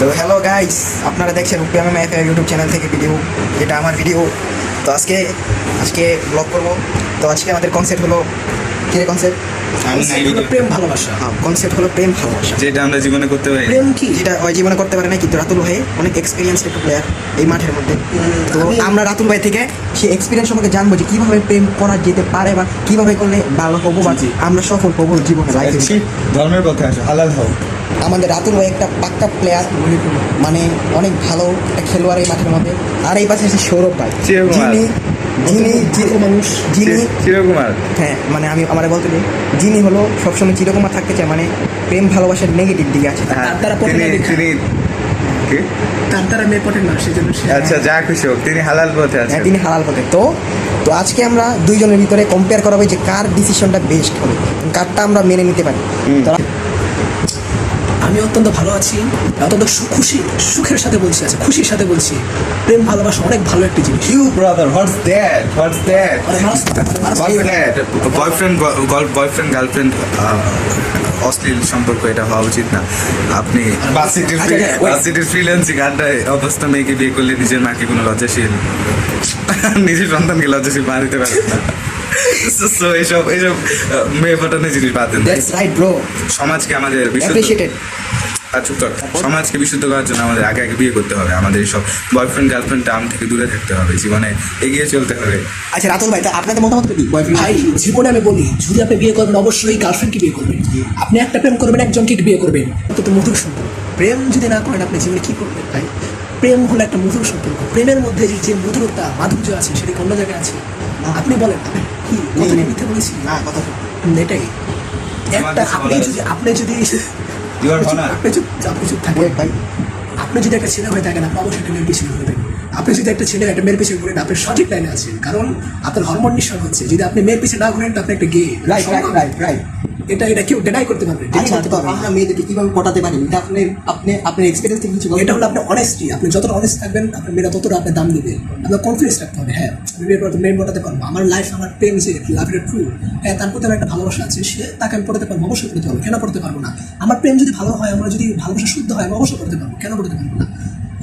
তো hello guys আপনারা দেখছেন উপিএম এফ ইউটিউব চ্যানেল থেকে ভিডিও এটা আমার ভিডিও তো আজকে আজকে ব্লগ করব। তো আজকে আমাদের কনসেপ্ট হলো কী কনসেপ্ট আমি নাই হলো প্রেম ভালোবাসা। হ্যাঁ কনসেপ্ট হলো প্রেম ভালোবাসা। যেটা আমরা জীবনে করতে পারি। প্রেম কি? যেটা ওই জীবনে করতে পারে না কিন্তু রাতুল ভাই অনেক এক্সপিরিয়েন্স একটা প্লেয়ার এই মাঠের মধ্যে। তো আমরা রাতুল ভাই থেকে সেই এক্সপিরিয়েন্স সম্পর্কে জানব যে কীভাবে প্রেম করা যেতে পারে বা কীভাবে করলে ভালো হব বা আমরা সফল হব জীবনে লাইফে ধর্মের পথে আসো হালাল হও। আমাদের রাতুল ভাই একটা পাক্কা প্লেয়ার মানে অনেক ভালো একটা খেলোয়াড় এই মাঠের মধ্যে। আর এই পাশে আছে সৌরভ ভাই। যিনি যিনি মানুষ যিনি চিরকুমার। হ্যাঁ মানে আমি আমার বলতে দিই যিনি হলো সবসময় চিরকুমার থাকতে চায় মানে প্রেম ভালোবাসার নেগেটিভ দিকে আছে। হ্যাঁ, তার দ্বারা? তার দ্বারা মেয়ে পটেন না সেই জন্য আচ্ছা যা খুশি হোক তিনি হালাল পথে হ্যাঁ তিনি হালাল পথে। তো তো আজকে আমরা দুইজনের ভিতরে কম্পেয়ার করাবো যে কার ডিসিশনটা বেস্ট হবে। কারটা আমরা মেনে নিতে পারি। তো আমি অত্যন্ত ভালো আছি অত্যন্ত খুশি সুখের সাথে বলছি আছে খুশির সাথে বলছি। প্রেম ভালোবাসা অনেক ভালো একটি জিনিস। You brother what's that what's that boyfriend boyfriend girlfriend অশ্লীল সম্পর্ক এটা হওয়া উচিত না। আপনি ভার্সিটির আচ্ছা, আচ্ছা. ফ্রিল্যান্সিং আড্ডায় অবস্থা মেয়েকে বিয়ে করলে নিজের মাকে কোনো লজ্জাশীল? নিজের সন্তানকে লজ্জাশীল দিতে পারে না। So, এইসব এইসব মেয়ে পটানোর জিনিস বাদ দেন। দ্যাটস রাইট ব্রো সমাজকে আমাদের কর। সমাজকে বিশুদ্ধ করার জন্য আমাদের আগে আগে বিয়ে করতে হবে। আমাদের সব বয়ফ্রেন্ড গার্লফ্রেন্ড টার্ম থেকে দূরে থাকতে হবে। জীবনে এগিয়ে চলতে হবে। আচ্ছা রাতুল ভাই তা আপনাদের মতামত কি? বয়ফ্রেন্ড ভাই জীবনে আমি বলি যদি আপনি বিয়ে করবেন অবশ্যই গার্লফ্রেন্ডকে বিয়ে করবেন। আপনি একটা প্রেম করবেন একজনকে বিয়ে করবেন। অন্তত মধুর সম্পর্ক। প্রেম যদি না করেন আপনি জীবনে কি করবেন ভাই? প্রেম হলো একটা মধুর সম্পর্ক। প্রেমের মধ্যে যে যে মধুরতা মাধুর্য আছে সেটা অন্য জায়গায় আছে? আপনি বলেন। মিথ্যে বলেছি। না কথা এটাই একটা আপনি যদি আপনি যদি. আপনি চুপ থাকেন ভাই আপনি যদি একটা ছেলে হয়ে থাকেন আপনি অবশ্যই একটা মেয়ের পিছনে ঘুরবেন আপনি যদি একটা ছেলে একটা মেয়ের পিছনে ঘুরেন আপনি সঠিক লাইনে আছেন। কারণ আপনার হরমোন নিঃসরণ হচ্ছে। যদি আপনি মেয়ের পিছনে না ঘুরেন তো আপনি একটা gay right right right right এটা এটা কেউ ডেনাই করতে পারবে আচ্ছা তো আমরা মেয়েদেরকে কীভাবে পটাতে পারি? এটা আপনি আপনি আপনার এক্সপিরিয়েন্স থেকে কিছু এটা হলো আপনার অনেস্টি আপনি যতটা অনেস্ট থাকবেন আপনার মেয়েরা ততটা আপনার দাম দেবে আপনার কনফিডেন্স রাখতে হবে। হ্যাঁ আমি মেয়ের পড়াতে পারব। আমার লাইফ আমার প্রেম যে ট্রু হ্যাঁ তার প্রতি আমার একটা ভালোবাসা আছে। সে তাকে আমি পড়াতে পারব অবশ্যই পড়তে পারব। কেন পড়তে পারব না? আমার প্রেম যদি ভালো হয় আমার যদি ভালোবাসা শুদ্ধ হয় আমি অবশ্যই পড়তে পারব। কেন পড়তে পারব না?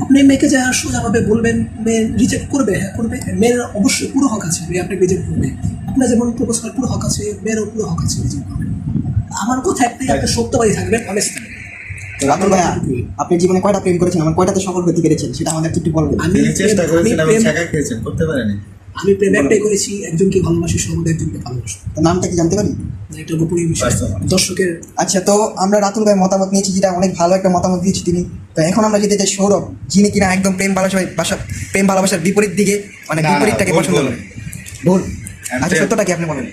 আপনি মেয়েকে যা সোজাভাবে বলবেন মেয়ে রিজেক্ট করবে হ্যাঁ করবে। মেয়ের অবশ্যই পুরো হক আছে মেয়ে আপনাকে রিজেক্ট করবে। আপনার যেমন প্রপোজ করার পুরো হক আছে মেয়েরও পুরো হক আছে রিজেক্ট করবে। আমার কথা একটাই আপনি সত্যবাদী থাকবেন অনেস্ট থাকবেন তো রাতুল ভাইয়া আপনি জীবনে কয়টা প্রেম করেছেন? আমার কয়টাতে সফল হতে পেরেছেন সেটা আমাদের একটু বলবেন। আমি চেষ্টা ছেঁকা খেয়েছেন করতে পারেনি। আমি প্রেম একটাই করেছি একজনকে ভালোবাসি সর্বদা একজনকে ভালোবাসি। তো নামটা কি জানতে পারি? এটা গোপনীয় বিষয় দর্শকের আচ্ছা তো আমরা রাতুল ভাই মতামত নিয়েছি যেটা অনেক ভালো একটা মতামত দিয়েছি তিনি। তো এখন আমরা যেতে চাই সৌরভ যিনি কিনা একদম প্রেম ভালোবাসা বাসা প্রেম ভালোবাসার বিপরীত দিকে মানে বিপরীতটাকে পছন্দ। করেন। ভুল। আচ্ছা সত্যটা কি আপনি বলেন?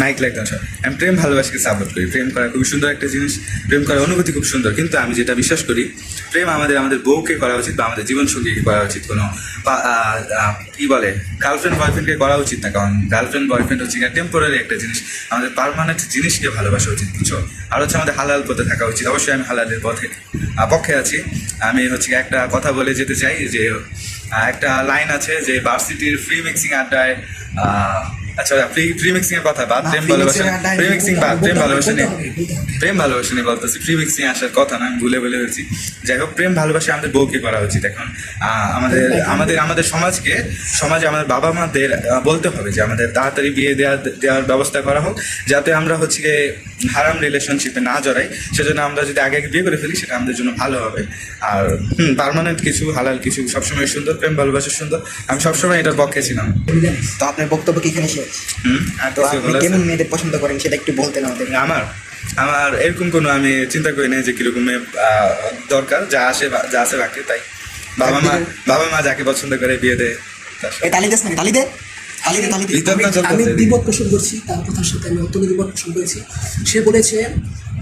মাইক লাইক আসা আমি প্রেম ভালোবাসাকে সাপোর্ট করি। প্রেম করা খুব সুন্দর একটা জিনিস। প্রেম করার অনুভূতি খুব সুন্দর। কিন্তু আমি যেটা বিশ্বাস করি, প্রেম আমাদের আমাদের বউকে করা উচিত বা আমাদের জীবন সঙ্গীকে করা উচিত। কোনো কি বলে? গার্লফ্রেন্ড বয়ফ্রেন্ডকে করা উচিত না। কারণ গার্লফ্রেন্ড বয়ফ্রেন্ড হচ্ছে টেম্পোরারি একটা জিনিস। আমাদের পারমানেন্ট জিনিসকে ভালোবাসা উচিত, বুঝছ? আর হচ্ছে আমাদের হালাল পথে থাকা উচিত। অবশ্যই আমি হালালের পথে পক্ষে আছি। আমি হচ্ছে একটা কথা বলে যেতে চাই যে একটা লাইন আছে যে ভার্সিটির ফ্রি মিক্সিং আড্ডায় আচ্ছা ফ্রি ফ্রি মিক্সিং এর কথা বাদ প্রেম ভালোবাসা mixing মিক্সিং বাদ প্রেম ভালোবাসা নেই। প্রেম ভালোবাসা নিয়ে বলতেছি ফ্রি মিক্সিং আসার কথা না আমি ভুলে বলে ফেলছি যাই হোক প্রেম ভালোবাসা আমাদের বউকে করা উচিত এখন। আমাদের আমাদের আমাদের সমাজকে সমাজে আমাদের বাবা মাদের বলতে হবে যে আমাদের তাড়াতাড়ি বিয়ে দেওয়ার দেওয়ার ব্যবস্থা করা হোক যাতে আমরা হচ্ছে গিয়ে হারাম রিলেশনশিপে না জড়াই। সেজন্য আমরা যদি আগে আগে বিয়ে করে ফেলি সেটা আমাদের জন্য ভালো হবে। আর পার্মানেন্ট কিছু হালাল কিছু সবসময় সুন্দর প্রেম ভালোবাসা সুন্দর। আমি সবসময় এটার পক্ষে ছিলাম। তো আপনার বক্তব্য কি এখানে শেষ? তো আপনি কেমন মেয়েদের পছন্দ করেন সেটা একটু বলতেন আমাদের। আমার? আমার এরকম কোনো আমি চিন্তা করি না যে কীরকম দরকার যা আসে যা আছে বাকি তাই। বাবা মা বাবা মা যাকে পছন্দ করে বিয়ে দেয় তালি দেস না তালি দে। আমি বিপদ পোষণ করছি তার কথার সাথে আমি অত্যন্ত বিপদ পোষণ করেছি। সে বলেছে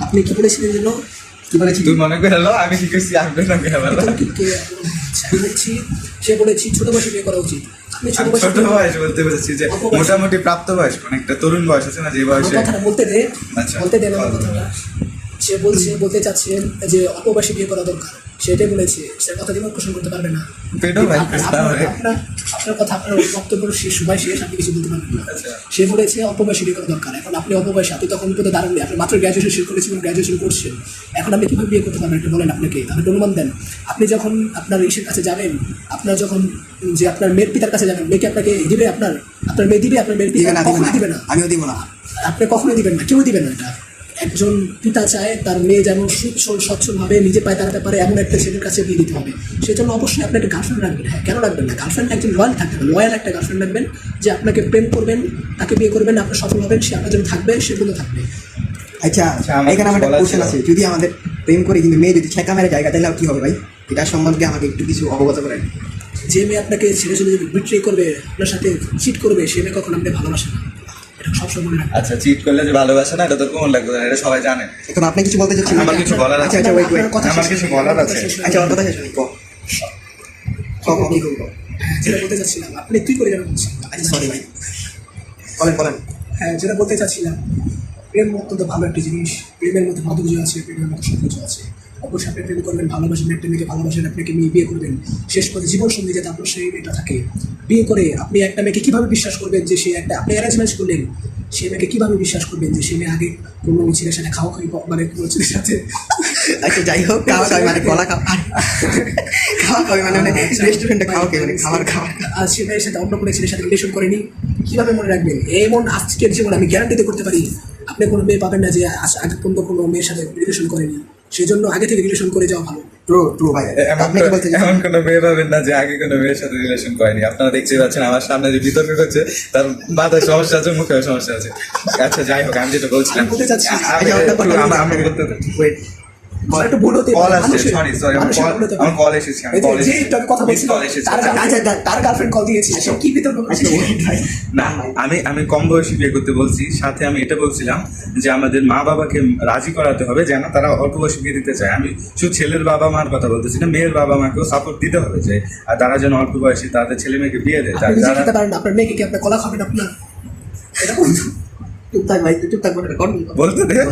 আপনি কি বলেছিলেন যেন? কি বলেছি তুই মনে করে হলো আমি কি করছি? আসবে না সে বলেছি ছোট বয়সে বিয়ে করা উচিত। আমি ছোট বয়স বলতে বলেছি যে মোটামুটি প্রাপ্ত বয়স অনেকটা তরুণ বয়স আছে না যে বয়সে বলতে দে। আচ্ছা। বলতে দে সে বলছে বলতে চাচ্ছে যে অপবাসী বিয়ে করা দরকার। সেটাই বলেছে। সে কথা দিয়ে পোষণ করতে পারবে না। আপনার- কথা আপনার বক্তব্য শেষ সময় শেষ আপনি কিছু বলতে পারবেন না। আচ্ছা। সে বলেছে অপবাসী বিয়ে করা দরকার। এখন আপনি অপবাসী আপনি তখন পর্যন্ত দাঁড়াননি আপনি মাত্র গ্র্যাজুয়েশন শেষ করেছেন গ্র্যাজুয়েশন করছেন। এখন আপনি কীভাবে বিয়ে করতে পারবেন? একটু বলেন আপনাকে। আপনি অনুমান দেন। আপনি যখন আপনার ইসের কাছে যাবেন আপনার যখন যে আপনার মেয়ের পিতার কাছে যাবেন মেয়েকে আপনাকে দিবে আপনার? আপনার মেয়ে দিবে আপনার মেয়ের পিতা দিবে না আমিও দিব না। আপনি কখনোই দিবেন না। কেউ দিবেন না এটা। একজন পিতা চায় তার মেয়ে যেমন সুচ্ছল সচ্ছলভাবে নিজে পায়ে দাঁড়াতে পারে এমন একটা ছেলের কাছে বিয়ে দিতে হবে। সেজন্য অবশ্যই আপনি একটা গার্লফ্রেন্ড রাখবেন। হ্যাঁ কেন রাখবেন না? গার্লফ্রেন্ড একজন লয়াল থাকবে লয়াল একটা গার্লফ্রেন্ড রাখবেন যে আপনাকে প্রেম করবেন তাকে বিয়ে করবেন আপনি সফল হবেন সে আপনার জন্য থাকবে সেগুলো থাকবে। আচ্ছা আচ্ছা, এখানে আমার একটা কোশ্চেন আছে। যদি আমাদের প্রেম করে কিন্তু মেয়ে যদি ছেঁকা মেরে জায়গা তাহলে কি হবে ভাই? এটা সম্বন্ধে আমাকে একটু কিছু অবগত করেন। যে মেয়ে আপনাকে ছেড়ে চলে যাবে বিট্রে করবে আপনার সাথে চিট করবে সে মেয়ে কখন আপনি ভালোবাসে না। সবসময় আচ্ছা চিট করলে যে ভালোবাসে না এটা তো কোন লাগবে এটা সবাই জানে এখন আপনি কিছু বলতে চাচ্ছেন আমার কিছু বলার আছে। আচ্ছা আচ্ছা ওয়েট ওয়েট কথা আমার কিছু বলার আছে। কথা শেষ হয়নি। আচ্ছা আমার কথা শেষ হয়নি। ক। ক, ক, হ্যাঁ যেটা বলতে চাচ্ছিলাম আপনি তুই করে যাবেন বলছি আচ্ছা সরি ভাই বলেন বলেন হ্যাঁ যেটা বলতে চাচ্ছিলাম প্রেম অত্যন্ত ভালো একটা জিনিস প্রেমের মধ্যে মাধুর্য আছে প্রেমের মধ্যে সব কিছু আছে অবশ্যই আপনি প্রেম করবেন ভালোবাসেন একটা মেয়েকে ভালোবাসেন আপনাকে মেয়ে বিয়ে করবেন শেষ করে জীবন সঙ্গী যাতে আপনার সেই মেয়েটা থাকে। বিয়ে করে আপনি একটা মেয়েকে কীভাবে বিশ্বাস করবেন যে সে একটা আপনি অ্যারেঞ্জমেন্ট করলেন সে মেয়েকে কীভাবে বিশ্বাস করবেন যে সে মেয়ে আগে কোনো ছেলের সাথে খাওয়া খাই মানে কোনো ছেলের সাথে আচ্ছা যাই হোক খাওয়া খাওয়াই মানে কলা খাওয়া খাওয়া খাওয়াই মানে মানে রেস্টুরেন্টে খাওয়া খাই মানে খাবার খাওয়া। আর সে মেয়ের সাথে অন্য কোনো ছেলের সাথে রিলেশন করেনি কীভাবে মনে রাখবেন? এমন আজকের জীবন আমি গ্যারান্টিতে করতে পারি আপনি কোনো মেয়ে পাবেন না যে আজ- আগে পর্যন্ত কোনো মেয়ের সাথে রিলেশন করেনি। সেই জন্য আগে থেকে রিলেশন করে যাওয়া ভালো। ট্রু ট্রু ভাই। এমন আপনি কি বলতে এমন কোনো মেয়ে পাবেন না যে আগে কোনো মেয়ের সাথে রিলেশন করেনি। আপনারা দেখতে পাচ্ছেন আমার সামনে যে বিতর্ক তার মাথায় সমস্যা আছে মুখে সমস্যা আছে। আচ্ছা যাই হোক আমি যেটা বলছিলাম আমি বলতে আমি- একটু আমার আমার বলতে ওয়েট একটু ভুল হতে কল আসছে সরি সরি আমার কল ভুল হতে কল এসেছে আমি যে- কল যে একটু আগে কথা বলছিল, কল এসেছে। তার তার- তার গার্লফ্রেন্ড কল দিয়েছে সে কি বিতর্ক করছে? ওয়েট ভাই না আমি আমি কম বয়সী বিয়ে করতে বলছি সাথে আমি এটা বলছিলাম যে আমাদের মা বাবাকে রাজি করাতে হবে যেন তারা অল্প বয়সী বিয়ে দিতে চায়। আমি শুধু ছেলের বাবা মার কথা বলতেছি না মেয়ের বাবা মাকেও সাপোর্ট দিতে হবে যে আর তারা যেন অল্প বয়সী তাদের ছেলে মেয়েকে বিয়ে দেয়। না, আপনার মেয়েকে কি আপনার কলা খাবেন আপনার? এটা। চুপ থাক ভাই চুপ থাক বলে কোন বলতে দে।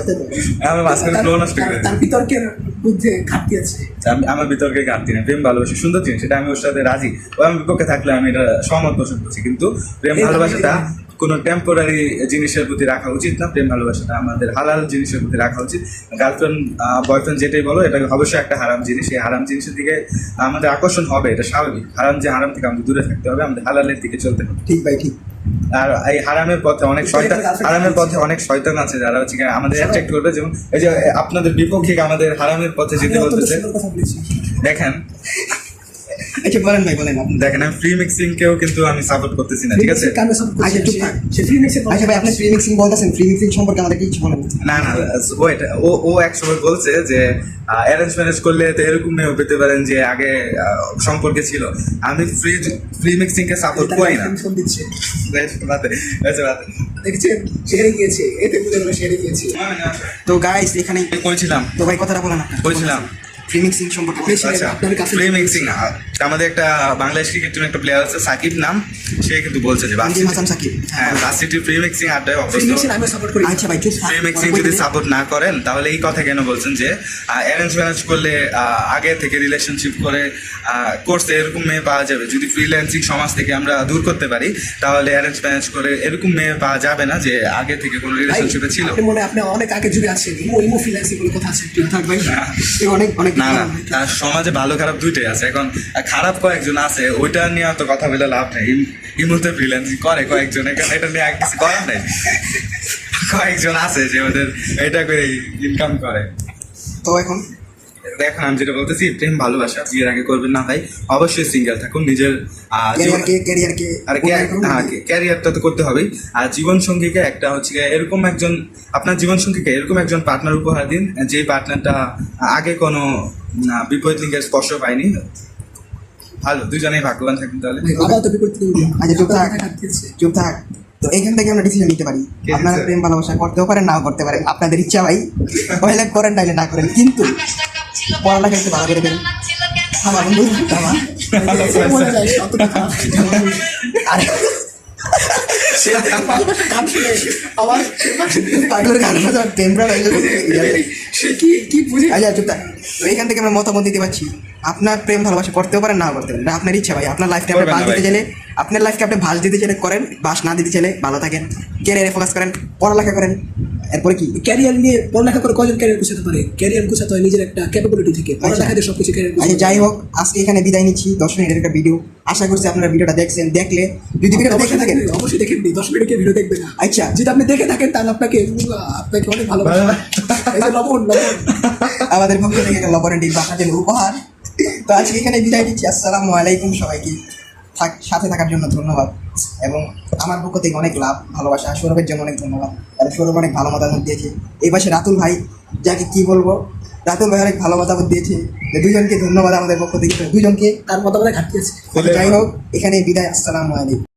আমার মাঝখানে ফ্লো নষ্ট করে তার- তার বিতর্কের মধ্যে ঘাটতি আছে। আমি আমার বিতর্কে ঘাটতি নেই। প্রেম ভালোবাসা সুন্দর জিনিস সেটা আমি ওর সাথে রাজি। ও আমি বিপক্ষে থাকলে আমি এটা সহমত পোষণ করছি। কিন্তু প্রেম ভালোবাসাটা কোনো টেম্পোরারি জিনিসের প্রতি রাখা উচিত না। প্রেম ভালোবাসাটা আমাদের হালাল জিনিসের প্রতি রাখা উচিত। গার্লফ্রেন্ড বয়ফ্রেন্ড যেটাই বলো এটা অবশ্যই একটা হারাম জিনিস। এই হারাম জিনিসের দিকে আমাদের আকর্ষণ হবে এটা স্বাভাবিক। হারাম যে হারাম থেকে আমাদের দূরে থাকতে হবে আমাদের হালালের দিকে চলতে হবে। ঠিক ভাই ঠিক। আর এই হারামের পথে অনেক শয়তান হারামের পথে অনেক শয়তান আছে যারা হচ্ছে আমাদের অ্যাট্রাক্ট করবে। যেমন এই যে আপনাদের বিপক্ষে আমাদের হারামের পথে যেতে বলতেছে। দেখেন আচ্ছা বলেন ভাই বলেন। আপনি দেখেন আমি ফ্রি মিক্সিং কেও কিন্তু আমি সাপোর্ট করতেছি না ঠিক আছে? করছে। আচ্ছা, চুপ সে ফ্রি মিক্সের আচ্ছা ভাই আপনি ফ্রি মিক্সিং বলতেছেন ফ্রি মিক্সিং সম্পর্কে আমাদের কিছু বলেন। না না ও ও ও এক সময় বলছে যে অ্যারেঞ্জ ম্যারেজ করলে তো এরকম মেয়েও পেতে পারেন যে আগে সম্পর্কে ছিল। আমি ফ্রি ফ্রি মিক্সিং কে সাপোর্ট করি না। ফোন দিচ্ছে। দেখছেন সেরে গিয়েছে এতে বুঝে গেল সেরে গিয়েছে। তো গাইস এখানে কইছিলাম। তো ভাই কথাটা বলেন আপনার। কইছিলাম। ফ্রি মিক্সিং সম্পর্কে ছিলেন, আচ্ছা ফ্রি মিক্সিং আমাদের একটা বাংলাদেশ ক্রিকেট টিমের একটা প্লেয়ার আছে সাকিব নাম সে কিন্তু বলছে যে হাসান সাকিব। হ্যাঁ ভার্সিটি ফ্রি মিক্সিং আড্ডায় আমি সাপোর্ট করি। আচ্ছা ভাই। ফ্রি মিক্সিং যদি সাপোর্ট না করেন তাহলে এই কথা কেন বলছেন যে অ্যারেঞ্জ ম্যারেজ করলে আগে থেকে রিলেশনশিপ করে করছে এরকম মেয়ে পাওয়া যাবে। যদি ফ্রিল্যান্সিং সমাজ থেকে আমরা দূর করতে পারি তাহলে অ্যারেঞ্জ ম্যারেজ করে এরকম মেয়ে পাওয়া যাবে না যে আগে থেকে কোনো রিলেশনশিপে ছিল। আপনি মনে আপনি অনেক আগে যুগে আছেন। ইমো ইমো ফ্রিল্যান্সিং বলে কথা আছে। থাক অনেক অনেক না না সমাজে ভালো খারাপ দুইটাই আছে। এখন খারাপ কয়েকজন আছে ওইটা নিয়ে তো কথা বলে লাভ নেই। এই- মুহূর্তে ফ্রিল্যান্সিং করে কয়েকজন এখানে এটা নিয়ে কিছু করার নেই। কয়েকজন আছে যে ওদের এটা করে ইনকাম করে। তো এখন? এখন আমি যেটা বলতেছি প্রেম ভালোবাসা বিয়ের আগে করবেন না ভাই। অবশ্যই সিঙ্গেল থাকুন নিজের ক্যারিয়ারটা তো করতে হবেই। আর জীবন সঙ্গীকে একটা হচ্ছে এরকম একজন আপনার জীবন সঙ্গীকে এরকম একজন পার্টনার উপহার দিন যে পার্টনারটা আগে কোনো বিপরীত লিঙ্গের স্পর্শ পায়নি। ভালো দুজনেই ভাগ্যবান থাকবেন তাহলে। তো বিপরীত আচ্ছা, চুপ থাক। চুপ থাক। তো এখান থেকে আমরা ডিসিশন নিতে পারি। আপনারা প্রেম ভালোবাসা করতেও পারেন নাও করতে পারেন। আপনাদের ইচ্ছা ভাই। পয়লা করেন তাইলে না করেন। কিন্তু পড়ালেখা একটু ভালো করে দেবেন আমার বন্ধু আমার। আরে হয়ে আচ্ছা এইখান থেকে আমরা মতামত দিতে পারছি আপনার প্রেম ভালোবাসা করতেও পারেন না করতে পারেন আপনার ইচ্ছা ভাই আপনার লাইফকে আপনি ভাস দিতে চাইলে আপনার লাইফকে আপনি ভাস দিতে চাইলে করেন বাস না দিতে চাইলে ভালো থাকেন কেরিয়ারে ফোকাস করেন পড়ালেখা করেন এরপরে কি? ক্যারিয়ার নিয়ে পড়ালেখা করে কজন ক্যারিয়ার গুছাতে পারে? ক্যারিয়ার গুছাতে হয় নিজের একটা ক্যাপাবিলিটি থেকে। পড়ালেখা দিয়ে সবকিছু ক্যারিয়ার আচ্ছা যাই হোক আজকে এখানে বিদায় নিচ্ছি। দশ মিনিটের একটা ভিডিও আশা করছি আপনারা ভিডিওটা দেখছেন দেখলে। যদি ভিডিওটা দেখে থাকেন। অবশ্যই দেখেন নি দশ মিনিটের ভিডিও দেখবেন। আচ্ছা। যদি আপনি দেখে থাকেন তাহলে আপনাকে আপনাকে অনেক ভালো লবণ লবণ। আমাদের পক্ষ থেকে একটা লবণ ডিম আপনার জন্য উপহার। তো আজকে এখানে বিদায় নিচ্ছি। আসসালামু আলাইকুম সবাইকে। থাক সাথে থাকার জন্য ধন্যবাদ। এবং আমার পক্ষ থেকে অনেক লাভ ভালোবাসা সৌরভের জন্য অনেক ধন্যবাদ। আর সৌরভ অনেক ভালো মতামত দিয়েছে। এই পাশে রাতুল ভাই যাকে কি বলব? রাতুল ভাই অনেক ভালো মতামত দিয়েছে। দুজনকে ধন্যবাদ আমাদের পক্ষ থেকে। দুজনকে তার মতামতে ঘাটতি আছে। যাই হোক এখানে বিদায় আসসালামু আলাইকুম।